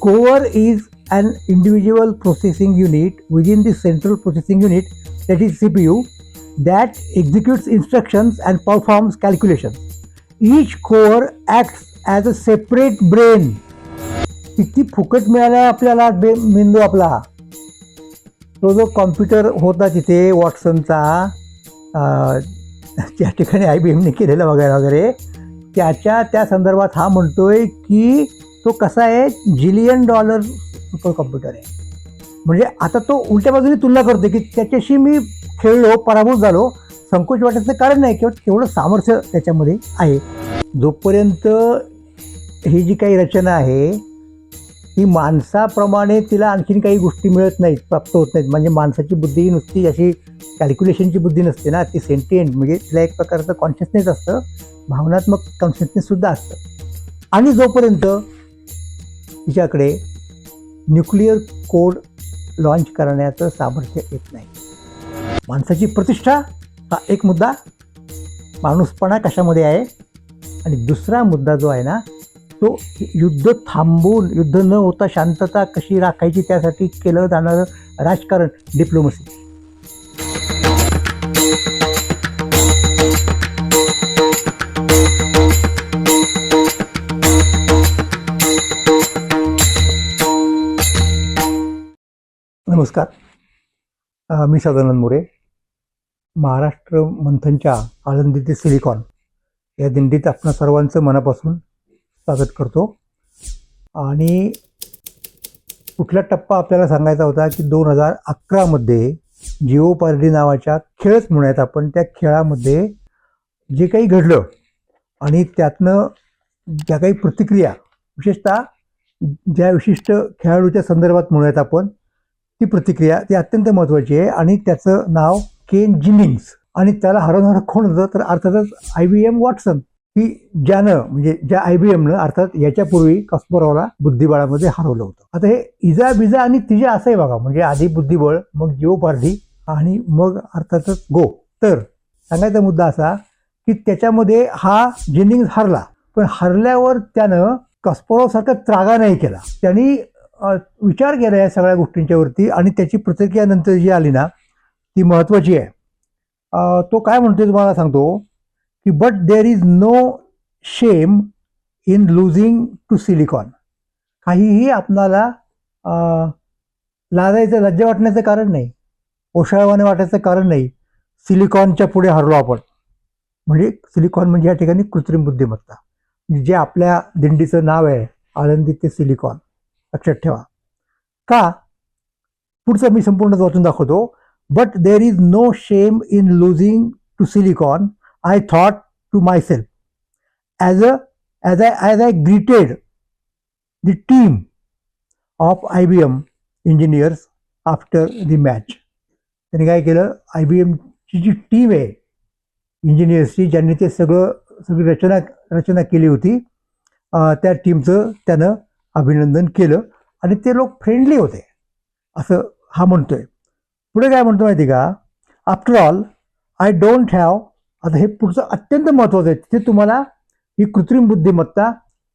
Core is an individual processing unit within the central processing unit, that is CPU, that executes instructions and performs calculations. Each core acts as a separate brain. किती फुकट मिळाला आहे आपल्याला बे मेंदू आपला तो जो कॉम्प्युटर होता तिथे वॉटसनचा त्या ठिकाणी आय बी एमने केलेला वगैरे वगैरे त्याच्या त्या संदर्भात हा म्हणतोय की तो कसा आहे? जिलियन डॉलर सुपर कॉम्प्युटर आहे. म्हणजे आता तो उलट्या बाजूने तुलना करतो की त्याच्याशी मी खेळलो पराभूत झालो संकोच वाटायचं कारण नाही किंवा केवढं सामर्थ्य त्याच्यामध्ये आहे. जोपर्यंत ही जी काही रचना आहे ती माणसाप्रमाणे तिला आणखीन काही गोष्टी मिळत नाहीत प्राप्त होत नाहीत. म्हणजे माणसाची बुद्धी ही नुसती अशी कॅल्क्युलेशनची बुद्धी नसते ना ती सेंटिएंट म्हणजे तिला एक प्रकारचं कॉन्शियसनेस असतं भावनात्मक कॉन्शियसनेससुद्धा असतं. आणि जोपर्यंत तिच्याकडे न्यूक्लिअर कोड लॉन्च करण्याचं सामर्थ्य येत नाही. माणसाची प्रतिष्ठा हा एक मुद्दा. माणूसपणा कशामध्ये आहे? आणि दुसरा मुद्दा जो आहे ना तो युद्ध थांबवून युद्ध न होता शांतता कशी राखायची त्यासाठी केलं जाणारं राजकारण डिप्लोमसी नमस्कार. मी सदानंद मोरे. महाराष्ट्र मंथनच्या आळंदी ते सिलिकॉन या दिंडीत आपण सर्वांचं मनापासून स्वागत करतो. आणि कुठला टप्पा आपल्याला सांगायचा होता की दोन हजार अकरामध्ये जिओ पार्टी नावाच्या खेळच म्हणूयात आपण त्या खेळामध्ये जे काही घडलं आणि त्यातनं ज्या काही प्रतिक्रिया विशेषतः ज्या विशिष्ट खेळाडूच्या संदर्भात म्हणूयात आपण ती प्रतिक्रिया ती अत्यंत महत्त्वाची आहे. आणि त्याचं नाव केन जिनिंग्स. आणि त्याला हरवणारं कोण होतं? तर अर्थातच आय बी एम वॉटसन. की ज्यानं म्हणजे ज्या आय बी एमनं अर्थात याच्यापूर्वी कस्परावला बुद्धिबळामध्ये हरवलं होतं. आता हे इजा बिजा आणि तिजा असं आहे बघा. म्हणजे आधी बुद्धिबळ मग जीवपार्धी आणि मग अर्थातच गो. तर सांगायचा मुद्दा असा की त्याच्यामध्ये हा जेनिंग्स हरला. पण हरल्यावर त्यानं कस्परोसारखा त्रागा नाही केला. त्यांनी विचार केला या सगळ्या गोष्टींच्यावरती आणि त्याची प्रतिक्रिया नंतर जी आली ना ती महत्त्वाची आहे. तो काय म्हणतोय तुम्हाला सांगतो की but there is no shame in losing to silicon काहीही आपणाला लाजायचं लज्जा वाटण्याचं कारण नाही ओशाळवाने वाटायचं कारण नाही सिलिकॉनच्या पुढे हरलो आपण. म्हणजे सिलिकॉन म्हणजे या ठिकाणी कृत्रिम बुद्धिमत्ता. म्हणजे जे आपल्या दिंडीचं नाव आहे आळंदी ते सिलिकॉन. लक्षात ठेवा. का? पुढचं मी संपूर्ण वाचून दाखवतो. But there is no shame in losing to silicon I thought to myself as a as I as I greeted the team of I B M engineers after the match त्यांनी काय केलं? आय बी एमची जी टीम आहे इंजिनियर्सची ज्यांनी ते सगळं सगळी रचना रचना केली होती त्या टीमचं त्यानं अभिनंदन केलं आणि ते लोक फ्रेंडली होते. असं हा म्हणतोय. पुढे काय म्हणतो माहिती का? After all I don't have आता हे पुढचं अत्यंत महत्त्वाचं आहे तिथे तुम्हाला ही कृत्रिम बुद्धिमत्ता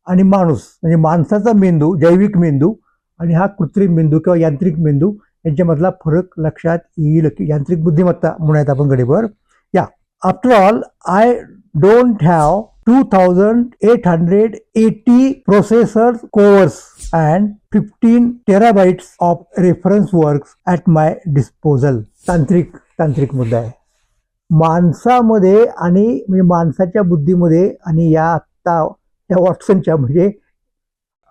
आणि माणूस म्हणजे माणसाचा मेंदू जैविक मेंदू आणि हा कृत्रिम मेंदू किंवा यांत्रिक मेंदू यांच्यामधला फरक लक्षात येईल. की यांत्रिक बुद्धिमत्ता म्हणूयात आपण गडीवर या. After all I don't have 2880 processor cores and 15 terabytes of reference works at my disposal. तांत्रिक तांत्रिक मुद्दा आहे. माणसामध्ये आणि म्हणजे माणसाच्या बुद्धीमध्ये आणि या आत्ता या वॉटसनच्या म्हणजे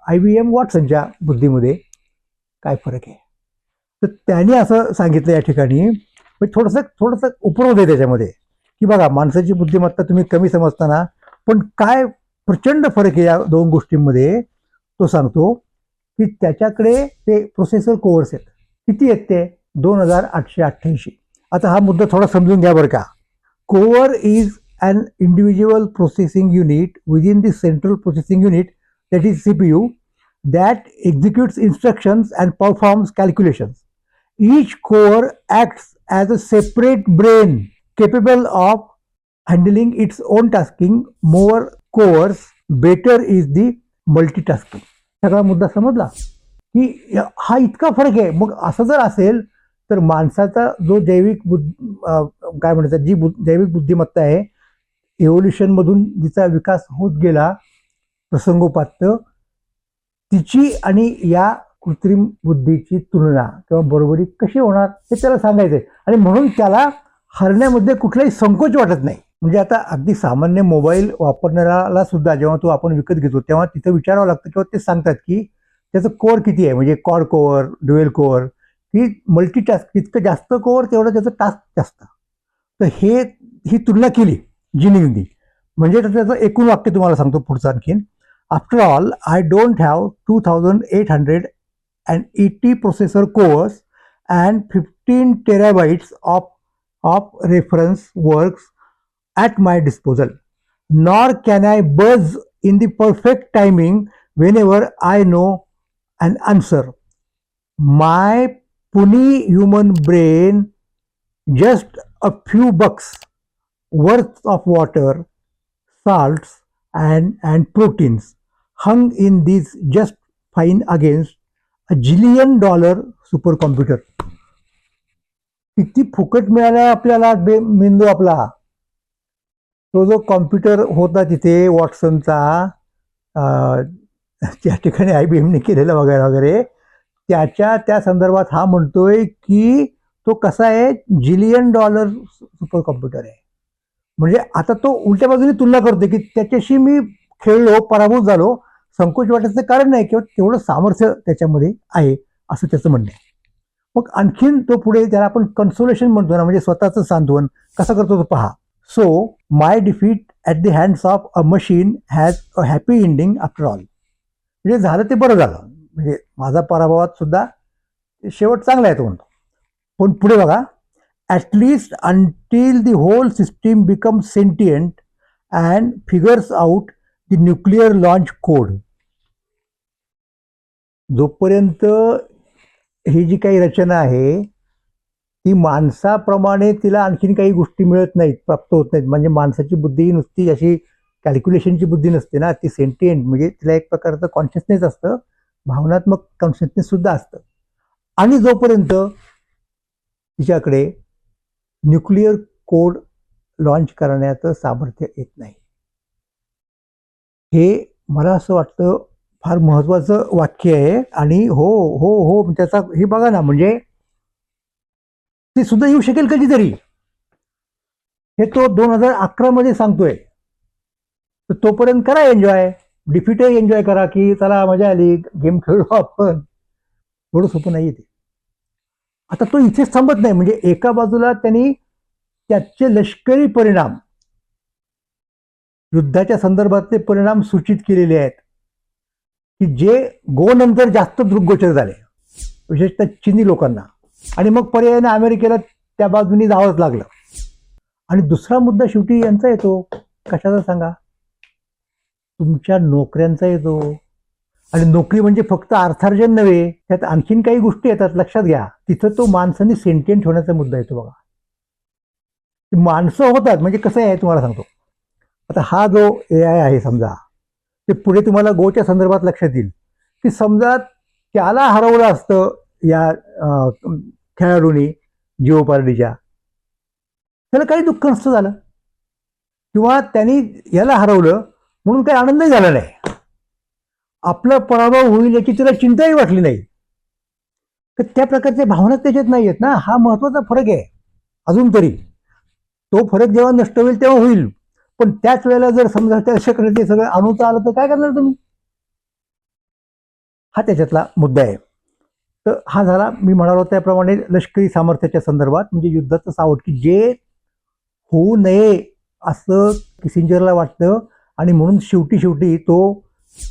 आय बी एम वॉटसनच्या बुद्धीमध्ये काय फरक आहे? तर त्याने असं सांगितलं या ठिकाणी म्हणजे थोडंसं थोडंसं उपरोध आहे त्याच्यामध्ये. की बघा माणसाची बुद्धिमत्ता तुम्ही कमी समजताना पण काय प्रचंड फरक आहे या दोन गोष्टींमध्ये तो सांगतो की त्याच्याकडे ते प्रोसेसर कोर्स आहेत. किती आहेत ते? दोन हजार आठशे अठ्ठ्याऐंशी. आता हा मुद्दा थोडा समजून घ्या बरं का. Core is an individual processing unit within the central processing unit that is C P U that executes instructions and performs calculations each core acts as a separate brain. Capable of handling its own tasking more cores better is the multitasking. सगळा मुद्दा समजला? की हा इतका फरक आहे. मग असं जर असेल तर माणसाचा जो जैविक बुद्ध काय म्हणतात जी बुद्ध जैविक बुद्धिमत्ता आहे एव्होल्युशनमधून जिचा विकास होत गेला प्रसंगोपात्त तिची आणि या कृत्रिम बुद्धीची तुलना किंवा बरोबरी कशी होणार हे त्याला सांगायचं आहे आणि म्हणून त्याला हरण्यामध्ये कुठलाही संकोच वाटत नाही. म्हणजे आता अगदी सामान्य मोबाईल वापरणाऱ्याला सुद्धा जेव्हा तो आपण विकत घेतो तेव्हा तिथं विचारावं लागतं किंवा ते सांगतात की त्याचं कोअर किती आहे? म्हणजे कॉड कोअर ड्युएल कोअर की मल्टीटास्क जितकं जास्त कोअर तेवढं त्याचं टास्क जास्त. तर हे ही तुलना केली जिनिंगनी. म्हणजे त्याचं एकूण वाक्य तुम्हाला सांगतो पुढचं आणखीन. After all I don't have two thousand eight hundred and eighty processor cores and fifteen terabytes of of reference works at my disposal, nor can I buzz in the perfect timing whenever I know an answer. My puny human brain, just a few bucks worth of water, salts, and, and proteins hung in these just fine against a jillion dollar supercomputer. किती फुकट मिळाला आपल्याला बे मेंदू आपला? तो जो computer होता तिथे वॉटसनचा त्या ठिकाणी आय बी एमने केलेला वगैरे वगैरे त्याच्या त्या संदर्भात हा म्हणतोय की तो कसा आहे? जिलियन डॉलर सुपर कॉम्प्युटर आहे. म्हणजे आता तो उलट्या बाजूने तुलना करतो की त्याच्याशी मी खेळलो पराभूत झालो संकोच वाटायचं कारण नाही किंवा तेवढं सामर्थ्य त्याच्यामध्ये आहे असं त्याचं म्हणणं आहे. मग आणखीन तो पुढे त्याला आपण कन्सोलेशन म्हणतो ना म्हणजे स्वतःचं सांत्वन. कसं करतो तो पहा. So my defeat at the hands of a machine has a happy ending after all म्हणजे झालं ते बरं झालं. म्हणजे माझा पराभवात सुद्धा शेवट चांगला आहे तो म्हणतो. पण पुढे बघा. At least until the whole system become sentient and figures out the nuclear launch code जोपर्यंत ही जी काही रचना आहे ती माणसाप्रमाणे तिला आणखीन काही गोष्टी मिळत नाहीत प्राप्त होत नाहीत. म्हणजे माणसाची बुद्धी ही नुसती अशी कॅल्क्युलेशनची बुद्धी नसते ना. ती सेंटिएंट म्हणजे तिला एक प्रकारचं कॉन्शियसनेस असतं. भावनात्मक कॉन्शियसनेस सुद्धा असतं. आणि जोपर्यंत तिच्याकडे न्यूक्लिअर कोड लॉन्च करण्याचं सामर्थ्य येत नाही. हे मला असं वाटतं फार महत्वाचं वाक्य आहे. आणि हो हो हो म्हणजे त्याचा हे बघा ना म्हणजे ते सुद्धा येऊ शकेल कधीतरी हे तो दोन हजार अकरा मध्ये सांगतोय. तर तोपर्यंत करा एन्जॉय डिफिटही एन्जॉय करा की चला मजा आली. गेम खेळू आपण. एवढं सोपं नाही ते. आता तो इथेच थांबत नाही. म्हणजे एका बाजूला त्यांनी त्याचे लष्करी परिणाम युद्धाच्या संदर्भातले परिणाम सूचित केलेले आहेत. की जे गो नंतर जास्त दृग्गोचर झाले विशेषतः चिनी लोकांना. आणि मग पर्यायाने अमेरिकेला त्या बाजूनी जावंच लागलं. आणि दुसरा मुद्दा शेवटी यांचा येतो कशाचा सांगा? तुमच्या नोकऱ्यांचा येतो. आणि नोकरी म्हणजे फक्त अर्थार्जन नव्हे त्यात आणखीन काही गोष्टी येतात लक्षात घ्या. तिथं तो माणसाने सेंटियंट ठेवण्याचा मुद्दा येतो बघा. ती माणसं होतात म्हणजे कसं आहे तुम्हाला सांगतो. आता हा जो ए आय आहे समजा ते पुढे तुम्हाला गोच्या संदर्भात लक्षात येईल की समजा त्याला हरवलं असतं या खेळाडूंनी जिओ पार्टीच्या त्याला काही दुःख नसतं झालं. किंवा त्यांनी याला हरवलं म्हणून काही आनंदही झाला नाही. आपला पराभव होईल याची त्याला चिंताही वाटली नाही. तर त्या प्रकारच्या भावना त्याच्यात नाही आहेत ना. हा महत्त्वाचा फरक आहे. अजून तरी. तो फरक जेव्हा नष्ट होईल तेव्हा होईल. पण त्याच वेळेला जर समजा त्याच्याकडे ते सगळं आणूचं आलं तर काय करणार तुम्ही? हा त्याच्यातला मुद्दा आहे. तर हा झाला मी म्हणालो त्याप्रमाणे लष्करी सामर्थ्याच्या संदर्भात म्हणजे युद्धाचं सावट की जे होऊ नये असं किसिंजरला वाटतं आणि म्हणून शेवटी शेवटी तो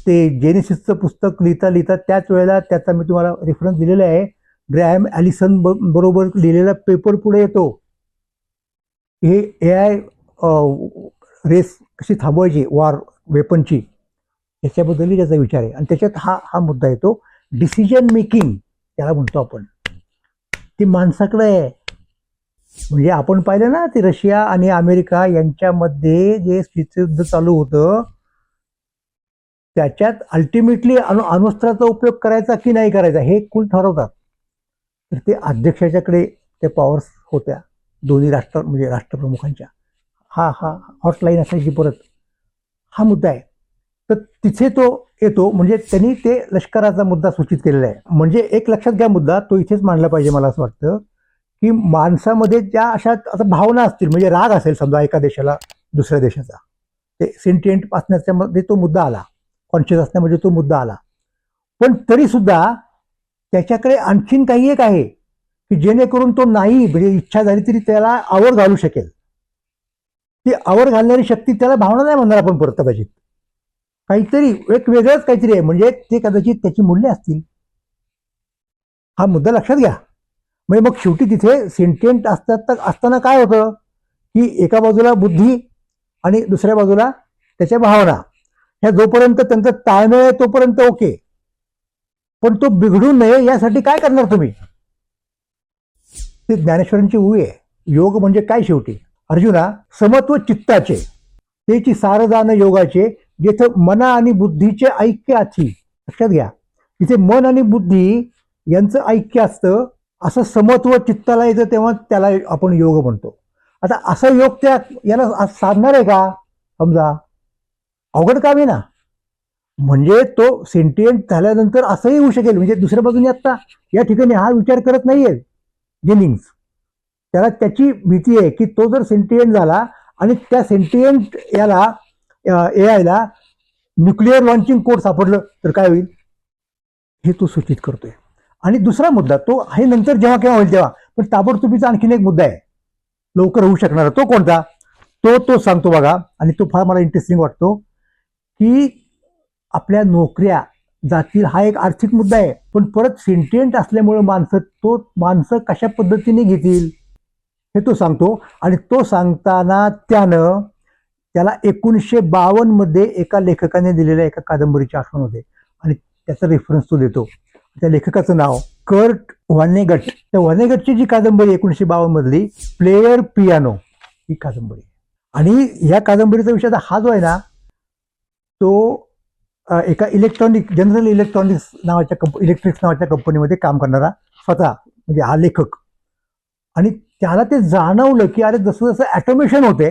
ते जेनेसिसचं पुस्तक लिहिता लिहिता त्याच वेळेला त्याचा मी तुम्हाला रेफरन्स दिलेला आहे. ग्रॅम ॲलिसन ब बरोबर लिहिलेला पेपर पुढे येतो. हे ए आय रेस कशी थांबवायची वार वेपनची याच्याबद्दलही त्याचा विचार आहे. आणि त्याच्यात हा हा मुद्दा येतो. डिसिजन मेकिंग त्याला म्हणतो आपण. ती माणसाकडे आहे. म्हणजे आपण पाहिलं ना ते रशिया आणि अमेरिका यांच्यामध्ये जे शीतयुद्ध चालू होतं त्याच्यात अल्टिमेटली अणु अणुस्त्राचा उपयोग करायचा की नाही करायचा हे कुल ठरवतात. तर ते अध्यक्षाच्याकडे त्या पॉवर्स होत्या. दोन्ही राष्ट्र म्हणजे राष्ट्रप्रमुखांच्या. हा हा हॉटलाईन असायची परत. हा मुद्दा आहे. तर तिथे तो येतो म्हणजे त्यांनी ते लष्कराचा मुद्दा सूचित केलेला आहे. म्हणजे एक लक्षात घ्या मुद्दा तो इथेच मांडला पाहिजे मला असं वाटतं की माणसामध्ये ज्या अशा आता भावना असतील म्हणजे राग असेल समजा एका देशाला दुसऱ्या देशाचा ते सेंटिएंट असण्याच्या मध्ये तो मुद्दा आला कॉन्शियस असण्यामध्ये तो मुद्दा आला. पण तरीसुद्धा त्याच्याकडे आणखीन काही एक आहे की जेणेकरून तो नाही म्हणजे इच्छा झाली तरी त्याला आवड घालू शकेल. ती आवर घालणारी शक्ती त्याला भावना नाही म्हणणार आपण परत कदाचित. काहीतरी एक वेगळंच काहीतरी आहे. म्हणजे ते कदाचित त्याची मूल्य असतील. हा मुद्दा लक्षात घ्या. म्हणजे मग शेवटी तिथे सेंटेंट असतात तर असताना काय होतं? की एका बाजूला बुद्धी आणि दुसऱ्या बाजूला त्याच्या भावना. ह्या जोपर्यंत त्यांचा ताळमेळ आहे तोपर्यंत ओके. पण तो बिघडू नये यासाठी काय करणार तुम्ही? ते ज्ञानेश्वरांची उई आहे. योग म्हणजे काय शेवटी? अर्जुना समत्व चित्ताचे तेची सारदान योगाचे जेथं मना आणि बुद्धीचे ऐक्य आची. लक्षात घ्या. तिथे मन आणि बुद्धी यांचं ऐक्य असतं असं समत्व चित्ताला येतं तेव्हा त्याला आपण योग म्हणतो. आता असा योग त्या याला साधणार आहे का? समजा. अवघड काम आहे ना. म्हणजे तो सेंटिएंट झाल्यानंतर असंही होऊ शकेल. म्हणजे दुसऱ्या बाजूने आत्ता या ठिकाणी हा विचार करत नाहीये. जेनिंग्स त्याला त्याची भीती आहे की तो जर सेंटिएंट झाला आणि त्या सेंटियंट याला ए आयला न्यूक्लिअर लॉन्चिंग कोड सापडलं तर काय होईल? हे तो सूचित करतोय. आणि दुसरा मुद्दा तो हे नंतर जेव्हा केव्हा होईल तेव्हा पण ताबडतोबीचा आणखीन एक मुद्दा आहे. लवकर होऊ शकणारा तो कोणता? तो तो सांगतो बघा आणि तो फार मला इंटरेस्टिंग वाटतो की आपल्या नोकऱ्या जातील हा एक आर्थिक मुद्दा आहे पण परत सेंटिएंट असल्यामुळे माणसं तो माणसं कशा पद्धतीने घेतील? हे तो सांगतो. आणि तो सांगताना त्यानं त्याला एकोणीसशे बावन्नमध्ये एका लेखकाने दिलेल्या एका कादंबरीची आठवण होते. आणि त्याचा रेफरन्स तो देतो. त्या लेखकाचं नाव कर्ट वानेगट त्या वानेगटची जी कादंबरी एकोणीसशे बावन्नमधली प्लेयर पियानो ही कादंबरी. आणि ह्या कादंबरीचा विषय आता हा जो आहे ना तो एका इलेक्ट्रॉनिक जनरल इलेक्ट्रॉनिक्स नावाच्या कंप इलेक्ट्रिक्स नावाच्या कंपनीमध्ये काम करणारा स्वतः म्हणजे हा लेखक. आणि त्याला ते जाणवलं की अरे जसं जसं ॲटोमेशन होते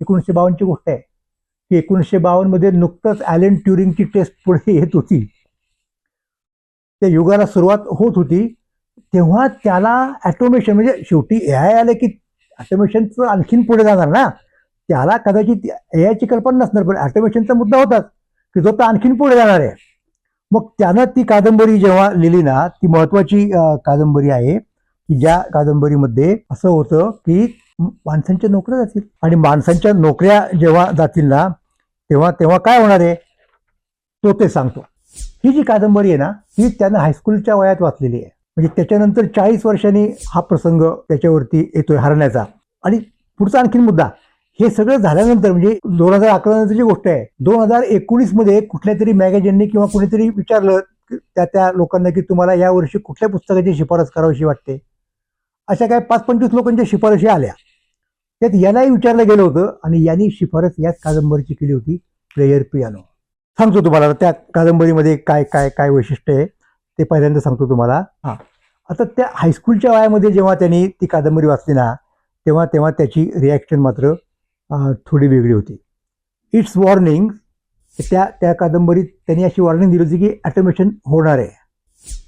एकोणीसशे बावन्नची गोष्ट आहे की एकोणीसशे बावन्नमध्ये नुकतंच ॲलेन ट्युरिंगची टेस्ट पुढे येत होती. त्या युगाला सुरुवात होत होती. तेव्हा त्याला ॲटोमेशन म्हणजे शेवटी ए आय आलं की ॲटोमेशनचं आणखीन पुढे जाणार ना. त्याला कदाचित ए आयची कल्पना नसणार पण ॲटोमेशनचा मुद्दा होताच की जो तर आणखीन पुढे जाणार आहे. मग त्यानं ती कादंबरी जेव्हा लिहिली ना ती महत्त्वाची कादंबरी आहे. की ज्या कादंबरीमध्ये असं होतं की माणसांच्या नोकऱ्या जातील. आणि माणसांच्या नोकऱ्या जेव्हा जातील ना तेव्हा तेव्हा काय होणार आहे? तो ते सांगतो. ही जी कादंबरी आहे ना ही त्यानं हायस्कूलच्या वयात वाचलेली आहे. म्हणजे त्याच्यानंतर चाळीस वर्षांनी हा प्रसंग त्याच्यावरती येतोय हरण्याचा. आणि पुढचा आणखीन मुद्दा हे सगळं झाल्यानंतर म्हणजे दोन हजार अकरा नंतरची गोष्ट आहे दोन हजार एकोणीसमध्ये कुठल्या तरी मॅगझिननी किंवा कुणीतरी विचारलं की त्या त्या लोकांना की तुम्हाला या वर्षी कुठल्या पुस्तकाची शिफारस करावीशी वाटते? अशा काय पाच पंचवीस लोकांच्या शिफारशी आल्या. त्यात यालाही विचारलं गेलं होतं आणि यांनी शिफारस याच कादंबरीची केली होती प्लेयर पियानो सांगतो तुम्हाला त्या कादंबरीमध्ये काय काय काय वैशिष्ट्य आहे ते पहिल्यांदा सांगतो तुम्हाला. हां. आता त्या हायस्कूलच्या वयामध्ये जेव्हा त्यांनी ती कादंबरी वाचली ना तेव्हा तेव्हा त्याची रिॲक्शन मात्र थोडी वेगळी होती. इट्स वॉर्निंग त्या त्या कादंबरीत त्यांनी अशी वॉर्निंग दिली होती की ॲटोमेशन होणार आहे.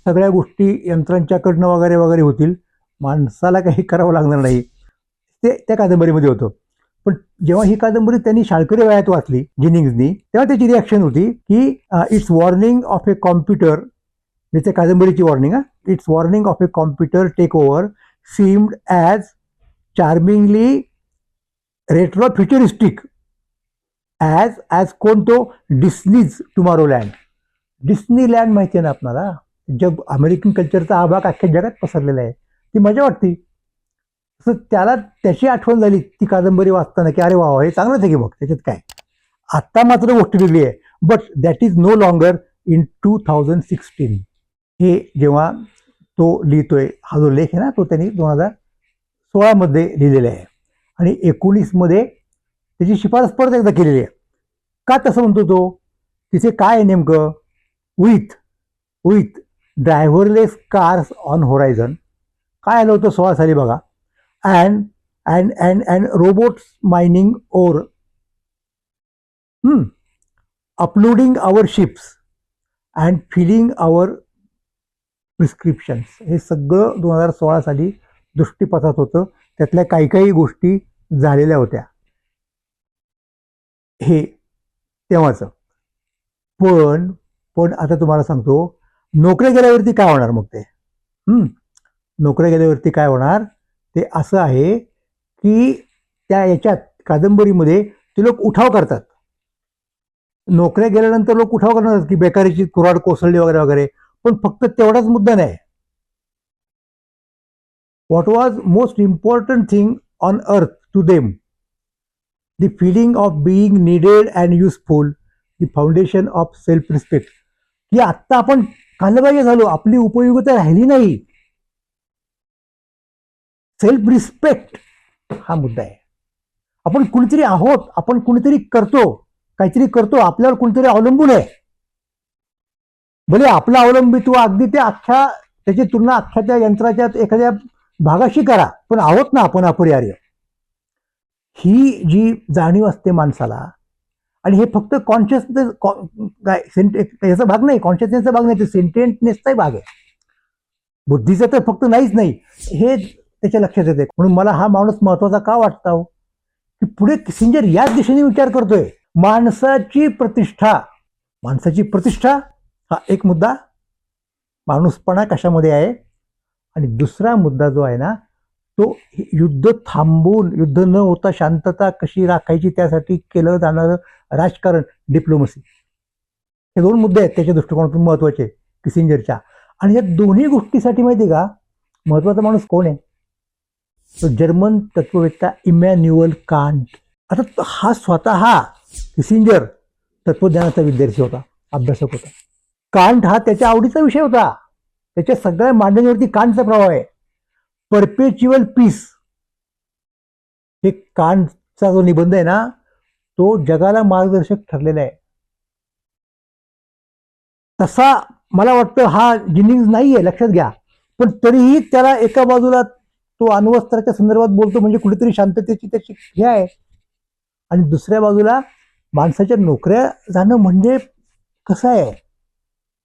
सगळ्या गोष्टी यंत्रांच्याकडनं वगैरे वगैरे होतील. माणसाला काही करावं लागणार नाही. ते त्या कादंबरीमध्ये होतं. पण जेव्हा ही कादंबरी त्यांनी शाळकरी वयात वाचली जिनिंग्सनी तेव्हा त्याची रिॲक्शन होती की it's warning of a computer म्हणजे त्या कादंबरीची वॉर्निंग हा. It's warning of a computer take over seemed as charmingly retro futuristic as as कोणतो? Disney's Tomorrowland Disneyland माहिती आहे ना आपणाला जग अमेरिकन कल्चरचा हा भाग अख्ख्या जगात पसरलेला आहे. ती मजा वाटते. तसं त्याला त्याची आठवण झाली ती कादंबरी वाचताना की अरे वा हे चांगलंच आहे की बघ त्याच्यात काय? आत्ता मात्र गोष्ट वेगळी आहे but that is no longer in two thousand sixteen हे जेव्हा तो लिहितोय हा जो लेख आहे ना तो त्यांनी दोन हजार सोळामध्ये लिहिलेला आहे. आणि एकोणीसमध्ये त्याची शिफारस परत एकदा केलेली आहे. का तसं म्हणतो तो? तिचे काय आहे नेमकं? With with driverless cars on horizon काय आलं होतं? सोळा साली बघा. And and and and robots mining ore uploading our ships and filling our prescriptions हे सगळं दोन हजार सोळा साली दृष्टीपथात होतं. त्यातल्या काही काही गोष्टी झालेल्या होत्या. हे तेव्हाचं. पण पण आता तुम्हाला सांगतो नोकऱ्या गेल्यावरती काय होणार मग ते? नोकऱ्या गेल्यावरती काय होणार? ते असं आहे की त्या याच्यात कादंबरीमध्ये ते लोक उठाव करतात. नोकऱ्या गेल्यानंतर लोक उठाव करणार की बेकारीची कुराड कोसळली वगैरे वगैरे. पण फक्त तेवढाच मुद्दा नाही. What was most important thing on earth to them the feeling of being needed and useful the foundation of self respect की आत्ता आपण कालबाह्य झालो आपली उपयोगिता राहिली नाही. सेल्फ रिस्पेक्ट हा मुद्दा आहे. आपण कुणीतरी आहोत आपण कुणीतरी करतो काहीतरी करतो आपल्यावर कुणीतरी अवलंबून आहे. भले आपलं अवलंबित्व अगदी ते अख्ख्या त्याची तुलना अख्ख्या त्या यंत्राच्या एखाद्या भागाशी करा पण आहोत ना आपण अपरिहार्य. ही जी जाणीव असते माणसाला आणि हे फक्त कॉन्शियसनेस काय सेंट याचा भाग नाही कॉन्शियसनेसचा भाग नाही ते सेंटेंटनेसचाही भाग आहे. बुद्धीचा तर फक्त नाहीच नाही. हे त्याच्या लक्षात येते. म्हणून मला हा माणूस महत्त्वाचा का वाटतो? की पुढे किसिंजर याच दिशेने विचार करतोय. माणसाची प्रतिष्ठा. माणसाची प्रतिष्ठा हा एक मुद्दा. माणूसपणा कशामध्ये आहे? आणि दुसरा मुद्दा जो आहे ना तो युद्ध थांबवून युद्ध न होता शांतता कशी राखायची त्यासाठी केलं जाणारं राजकारण डिप्लोमसी हे दोन मुद्दे आहेत त्याच्या दृष्टिकोनातून महत्त्वाचे किसिंजरच्या आणि या दोन्ही गोष्टीसाठी माहिती आहे का? महत्त्वाचा माणूस कोण आहे? जर्मन तत्ववेत्ता इमॅन्युअल कांट आता हा स्वतः हा किसिंजर तत्वज्ञानाचा विद्यार्थी होता अभ्यासक होता. कांट हा त्याच्या आवडीचा विषय होता. त्याच्या सगळ्या मांडणीवरती कांटचा प्रभाव आहे. परपेच्युअल पीस हे कांटचा जो निबंध आहे ना तो जगाला मार्गदर्शक ठरलेला आहे. तसा मला वाटतं हा जिनिंग नाही आहे लक्षात घ्या. पण तरीही त्याला एका बाजूला तो अण्वस्त्राच्या संदर्भात बोलतो म्हणजे कुठेतरी शांततेची त्याची हे आहे. आणि दुसऱ्या बाजूला माणसाच्या नोकऱ्या जाणं म्हणजे कसं आहे?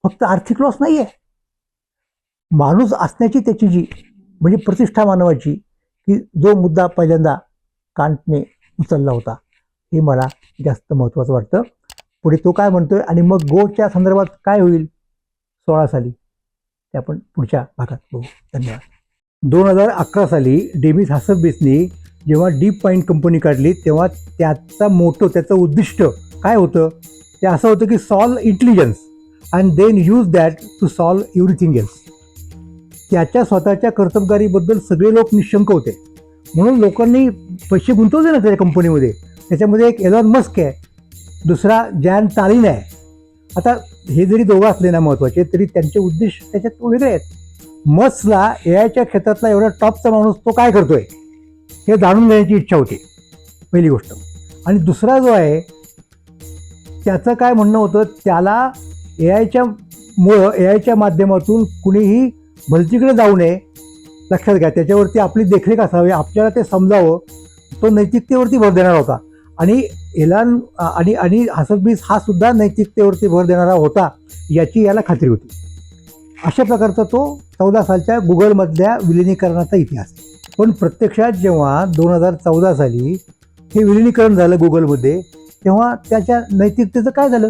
फक्त आर्थिक लॉस नाही आहे माणूस असण्याची त्याची जी म्हणजे प्रतिष्ठा मानवाची की जो मुद्दा पहिल्यांदा कांटने उचलला होता हे मला जास्त महत्त्वाचं वाटतं. पुढे तो काय म्हणतोय आणि मग गोच्या संदर्भात काय होईल? सोळा साली. ते आपण पुढच्या भागात बघू. धन्यवाद. दोन हजार अकरा साली डेमिस हासबेसनी जेव्हा डीप पॉईंट कंपनी काढली तेव्हा त्याचा मोठं त्याचं उद्दिष्ट काय होतं? ते असं होतं की solve intelligence and then use that to solve everything else. त्याच्या स्वतःच्या कर्तबगारीबद्दल सगळे लोक निशंक होते. म्हणून लोकांनी पैसे गुंतवले ना त्याच्या कंपनीमध्ये. त्याच्यामध्ये एक एलॉन मस्क आहे दुसरा जॅन तालीन आहे. आता हे जरी दोघं असले ना महत्त्वाचे तरी त्यांचे उद्देश त्याच्यात वेगळे आहेत. मत्सला ए आयच्या क्षेत्रातला एवढा टॉपचा माणूस तो काय करतोय? हे जाणून घेण्याची इच्छा होती पहिली गोष्ट. आणि दुसरा जो आहे त्याचं काय म्हणणं होतं त्याला ए आयच्या मुळं ए आयच्या माध्यमातून कुणीही भलतीकडे जाऊ नये लक्षात घ्या. त्याच्यावरती आपली देखरेख असावी आपल्याला ते समजावं तो नैतिकतेवरती भर देणारा होता. आणि एलान आणि आणि हसबीस हा सुद्धा नैतिकतेवरती भर देणारा होता याची याला खात्री होती. अशा प्रकारचा तो चौदा सालच्या गुगलमधल्या विलिनीकरणाचा इतिहास. पण प्रत्यक्षात जेव्हा दोन हजार चौदा साली हे विलिनीकरण झालं गुगलमध्ये तेव्हा त्याच्या नैतिकतेचं काय झालं?